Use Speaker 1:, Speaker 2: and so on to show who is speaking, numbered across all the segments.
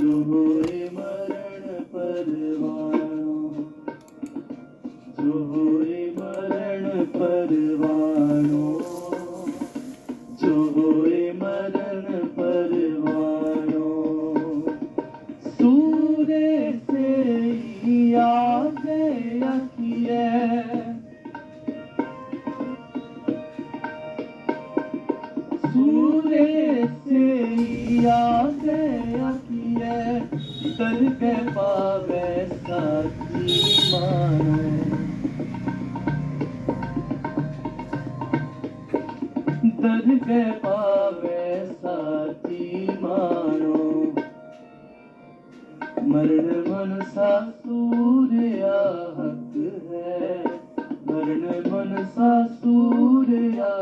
Speaker 1: મરણ પરવા सूरे से याद अकिए तर के पावे साथी मानो तर के पावे साथी मानो मरण मन सा सूर्या हक है मरण मन सा सूर्या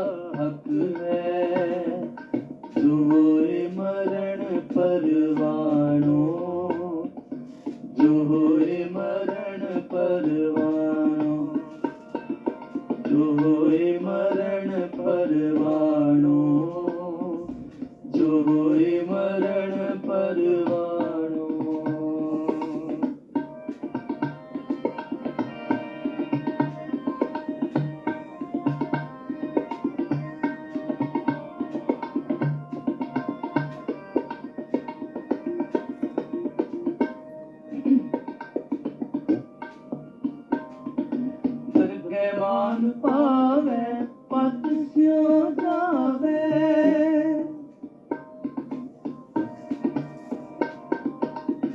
Speaker 1: ਮਨ ਪਾਵੇ ਪਤ ਸਿਉ ਜਾਵੇ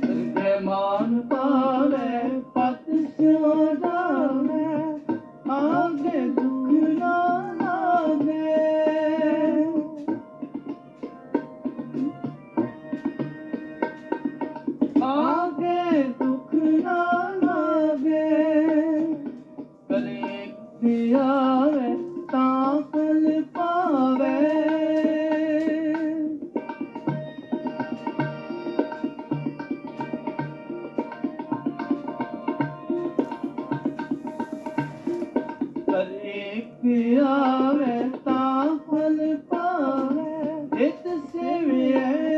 Speaker 1: ਸਰਦੇ ਮਨ ਪਾਵੇ एक पिया है ताफल पावे जित से भी है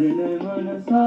Speaker 1: मरन मनसा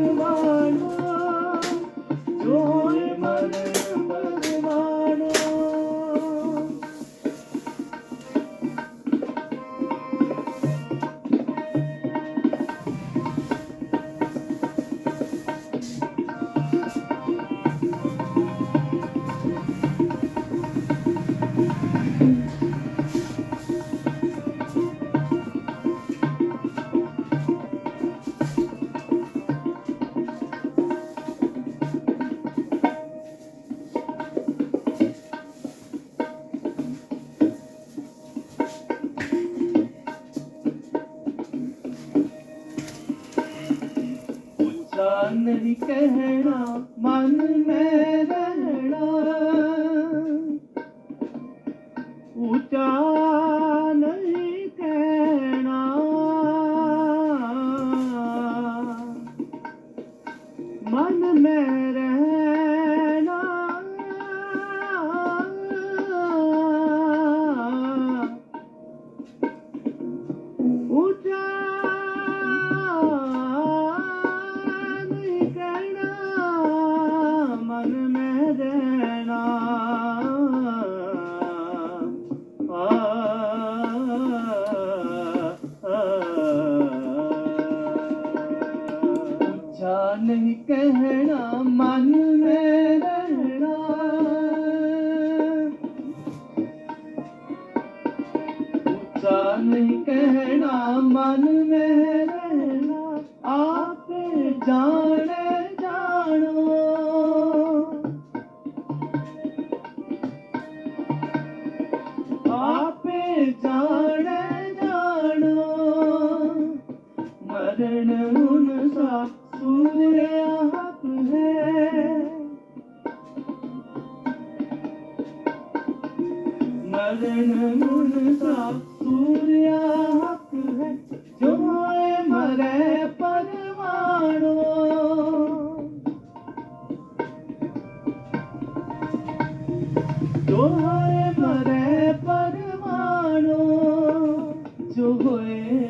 Speaker 1: oh. मन ही कहना मन में रहना ਕਹਿਣਾ ਮਨ ਮੇ ਰਹਿਣਾ ਉੱਚਾ ਨਹੀਂ ਕਹਿਣਾ ਮਨ ਮੇ ਰਹਿਣਾ ਆਪੇ ਜਾਣੇ ਜਾਣੋ ਆਪੇ ਜਾਣੇ ਜਾਣੋ ਮਰਨ হয়ে